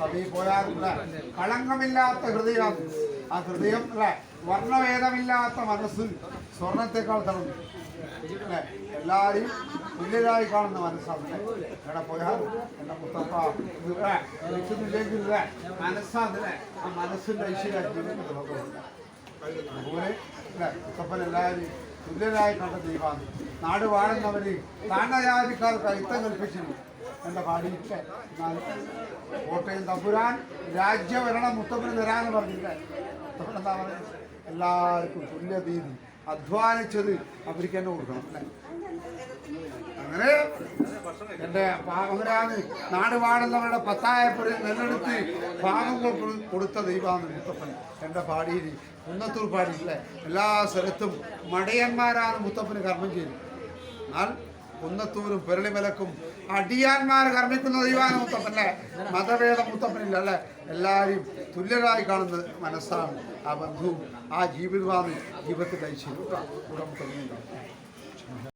സഭയിൽ പോയാൽ കളങ്കമില്ലാത്ത ഹൃദയം. ആ ഹൃദയം അല്ലെ വർണഭേദമില്ലാത്ത മനസ്സ് സ്വർണത്തെക്കാൾ തടഞ്ഞു അല്ലെ എല്ലാരും തുല്യരായി കാണുന്ന മനസ്സാണ് എവിടെ പോയാൽ എന്റെ മുത്തപ്പ ഇത് അല്ലേ, വിളിക്കുന്നില്ലെങ്കിൽ അല്ലേ, മനസ്സാണ് അല്ലേ, ആ മനസ്സിന്റെ ഐശ്വര്യ ജീവിതത്തിൽ നമുക്കുണ്ട്. അതുപോലെ അല്ലെ മുത്തപ്പൻ എല്ലാവരും തുല്യരായി കണ്ട ദൈവമാണ്. നാട് വാഴുന്നവര് താണജാതിക്കാർക്ക് അയിത്തം കൽപ്പിച്ചിട്ടുണ്ട്. എന്റെ പാടിയിട്ട് കോട്ടയം തമ്പുരാൻ രാജ്യഭരണം മുത്തപ്പന് തരാമെന്ന് പറഞ്ഞില്ലേ? മുത്തപ്പൻ എന്താ പറയുന്നത് എല്ലാവർക്കും തുല്യ തീയതി അധ്വാനിച്ചത് അവർക്ക് തന്നെ കൊടുക്കണം അല്ലേ? അങ്ങനെ എന്റെ പാകമരാന്ന് നാട് വാടുന്നവരുടെ പത്തായപ്പുറം നെല്ലെടുത്ത് പാകം കൊടു- കൊടുത്ത ദൈവമാണ് മുത്തപ്പൻ. എന്റെ പാടിയിൽ കുന്നത്തൂർ പാടിയില്ലേ എല്ലാ സ്ഥലത്തും മടയന്മാരാണ് മുത്തപ്പന് കർമ്മം ചെയ്തു എന്നാൽ കുന്നത്തൂരും പെരളിമലക്കും അടിയാന്മാർ കർമ്മിക്കുന്ന ദൈവാന മുത്തപ്പനെ. മതഭേദ മുത്തപ്പനില്ല അല്ലെ? എല്ലാവരും തുല്യരായി കാണുന്ന മനസ്സാണ് ആ ബന്ധുവും ആ ജീവിതമാണ് ജീവിതത്തിൽ ഐശ്വര്യം കൂടെ മുത്തപ്പനുണ്ടാവും